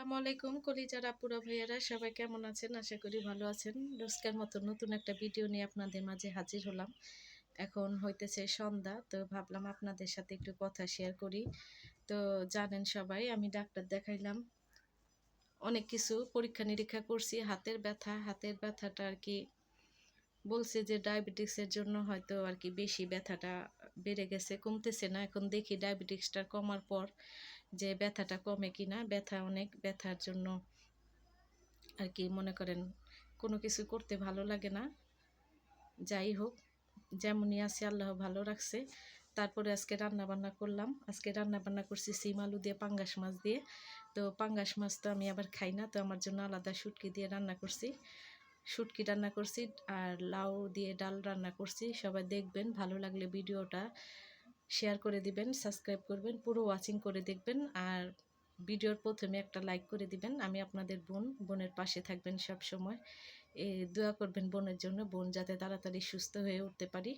আসসালামু আলাইকুম কলিজার আপুরা ভাইয়ারা, সবাই কেমন আছেন? আশা করি ভালো আছেন। রোজকার মতো নতুন একটা ভিডিও নিয়ে আপনাদের মাঝে হাজির হলাম। এখন হইতেছে সন্ধ্যা, তো ভাবলাম আপনাদের সাথে একটু কথা শেয়ার করি। তো জানেন সবাই, আমি ডাক্তার দেখাইলাম। অনেক কিছু পরীক্ষা নিরীক্ষা করছি, হাতের ব্যথা, হাতের ব্যথাটা আর কি বলছে যে ডায়াবেটিক্সের জন্য হয়তো আর কি বেশি ব্যথাটা বেড়ে গেছে, কমতেছে না। এখন দেখি ডায়াবেটিক্সটা কমার পর যে ব্যথাটা কমে কিনা, ব্যথা অনেক, ব্যথার জন্য আর কি মনে করেন কোনো কিছু করতে ভালো লাগে না। যাই হোক, যেমনই আছে আল্লাহ ভালো রাখছে। তারপরে আজকে রান্না বান্না করলাম। আজকে রান্না বান্না করছি সিম আলু দিয়ে, পাঙ্গাস মাছ দিয়ে। তো পাঙ্গাস মাছ তো আমি আবার খাই না, তো আমার জন্য আলাদা শুটকি দিয়ে রান্না করছি। শুটকি রান্না করছি আর লাউ দিয়ে ডাল রান্না করছি। সবাই দেখবেন, ভালো লাগলে ভিডিওটা শেয়ার করে দিবেন, সাবস্ক্রাইব করবেন, পুরো ওয়াচিং করে দেখবেন আর ভিডিওর প্রথমে একটা লাইক করে দিবেন। আমি আপনাদের বোন, বোনের পাশে থাকবেন সব সময় এ, দোয়া করবেন বোনের জন্য, বোন যাতে তাড়াতাড়ি সুস্থ হয়ে উঠতে পারি।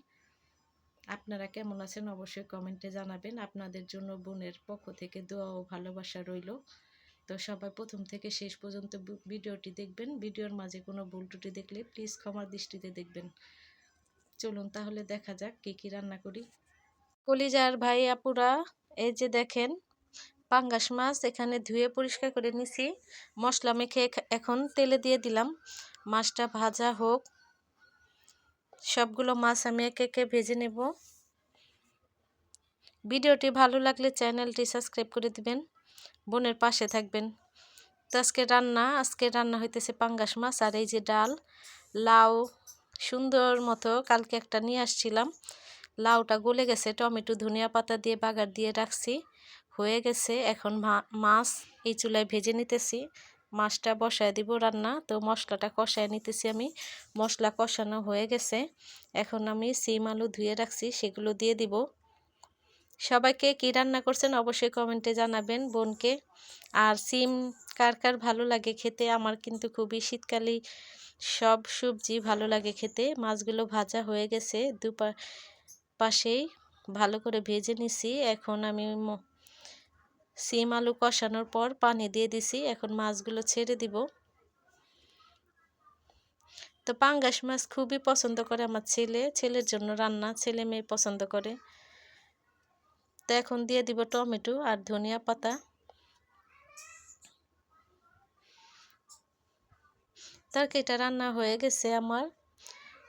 আপনারা কেমন আছেন অবশ্যই কমেন্টে জানাবেন। আপনাদের জন্য বোনের পক্ষ থেকে দোয়া ও ভালোবাসা রইল। তো সবাই প্রথম থেকে শেষ পর্যন্ত ভিডিওটি দেখবেন। ভিডিওর মাঝে কোনো ভুল ত্রুটি দেখলে প্লিজ ক্ষমার দৃষ্টিতে দেখবেন। চলুন তাহলে দেখা যাক কী কী রান্না করি। কলিজার ভাই আপুরা, এই যে দেখেন, পাঙ্গাস মাছ এখানে ধুয়ে পরিষ্কার করে নিছি। মশলা মেখে এখন তেলে দিয়ে দিলাম। মাছটা ভাজা হোক। সবগুলো মাছ আমি একে একে ভেজে নেব। ভিডিওটি ভালো লাগলে চ্যানেলটি সাবস্ক্রাইব করে দিবেন। বোনের পাশে থাকবেন। তো আজকে রান্না আজকে রান্না হইতেছে পাঙ্গাস মাছ আর এই যে ডাল, লাউ, সুন্দর মতো কালকে একটা নিয়ে আসছিলাম। লাউটা গলে গেছে, টমেটো, ধনিয়া পাতা দিয়ে বাগার দিয়ে রাখছি, হয়ে গেছে। এখন মাছ এই চুলায় ভেজে নিতেছি। মাছটা বসায় দিব রান্না, তো মশলাটা কষায় নিতেছি আমি। মশলা কষানো হয়ে গেছে। এখন আমি সিম আলু ধুয়ে রাখছি, সেগুলো দিয়ে দিব। সবাইকে কি রান্না করছেন অবশ্যই কমেন্টে জানাবেন বোনকে। আর সিম কার কার ভালো লাগে খেতে? আমার কিন্তু খুবই শীতকালে সব সবজি ভালো লাগে খেতে। মাছগুলো ভাজা হয়ে গেছে, দুপা, পাশেই ভালো করে ভেজে নিছি। এখন আমি সিম আলু কষানোর পর পানি দিয়ে দিছি। এখন মাছগুলো ছেড়ে দিব। তো পাঙ্গাস মাছ খুবই পছন্দ করে আমার ছেলে। ছেলের জন্য রান্না ছেলে মেয়ে পছন্দ করে। তো এখন দিয়ে দিব টমেটো আর ধনিয়া পাতা। তরকারিটা রান্না হয়ে গেছে আমার।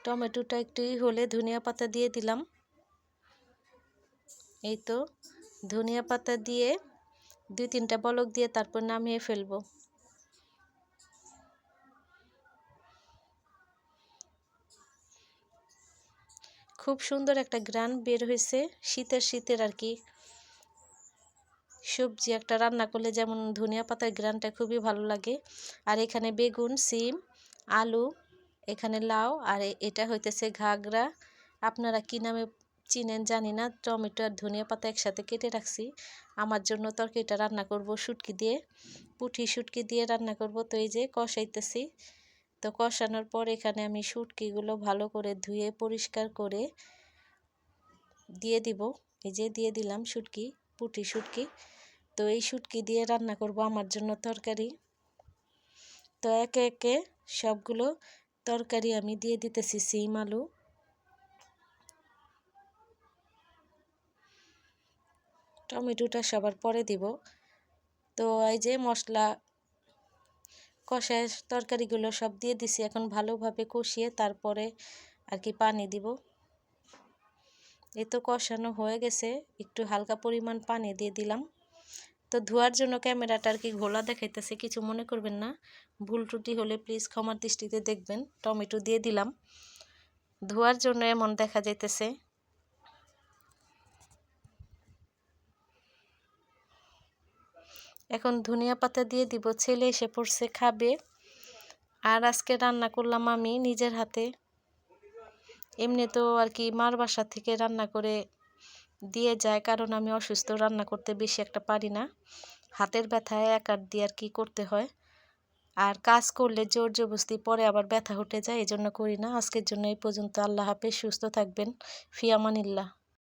টমেটোটা একটু হলে ধনিয়া পাতা দিয়ে দিলাম। এই তো ধনিয়া পাতা দিয়ে দুই তিনটা বলক দিয়ে তারপর নামিয়ে ফেলব। খুব সুন্দর একটা গ্রান বের হয়েছে শীতের শীতের আর কি সবজি একটা রান্না করলে যেমন ধনিয়া পাতার গ্রানটা খুবই ভালো লাগে। আর এখানে বেগুন, সিম, আলু, এখানে লাউ, আর এটা হইতেছে ঘাগরা। আপনারা কি নামে চিনেন জানি না, টমেটো আর ধনিয়া পাতা একসাথে কেটে রাখছি। আমার জন্য তরকারিটা রান্না করব শুটকি দিয়ে। পুঠি শুটকি দিয়ে রান্না করব। তো এই যে কষাইতেছি। তো কষানোর পর এখানে আমি শুটকিগুলো ভালো করে ধুয়ে পরিষ্কার করে দিয়ে দিব। এই যে দিয়ে দিলাম শুটকি, পুটি শুটকি। তো এই শুটকি দিয়ে রান্না করব আমার জন্য তরকারি। তো একে একে সবগুলো তরকারি আমি দিয়ে দিতেছি সিম আলু। টমেটোটা সবার পরে দিব। তো এই যে মশলা কষায় তরকারিগুলো সব দিয়ে দিছি। এখন ভালোভাবে কষিয়ে তারপরে আর কি পানি দিব। এই তো কষানো হয়ে গেছে। একটু হালকা পরিমাণ পানি দিয়ে দিলাম। তো ধোয়ার জন্য ক্যামেরাটা আর কি ঘোলা দেখাইতেছে, কিছু মনে করবেন না। ভুল ত্রুটি হলে প্লিজ ক্ষমার দৃষ্টিতে দেখবেন। টমেটো দিয়ে দিলাম। ধোয়ার জন্য এমন দেখা যাইতেছে। এখন ধনিয়া পাতা দিয়ে দিব। ছেলে এসে পড়ছে, খাবে। আর আজকে রান্না করলাম আমি নিজের হাতে। এমনি তো আর কি মার বাসা থেকে রান্না করে দিয়ে যায়, কারণ আমি অসুস্থ, রান্না করতে বেশি একটা পারি না। হাতের ব্যথায় এক আর দিয়ে আর কি করতে হয়। আর কাজ করলে জোর জবস্তি পরে আবার ব্যথা উঠে যায় এই জন্য করি না। আজকের জন্য এই পর্যন্ত। আল্লাহ হাফেজ, সুস্থ থাকবেন। ফিয়ামানিল্লাহ।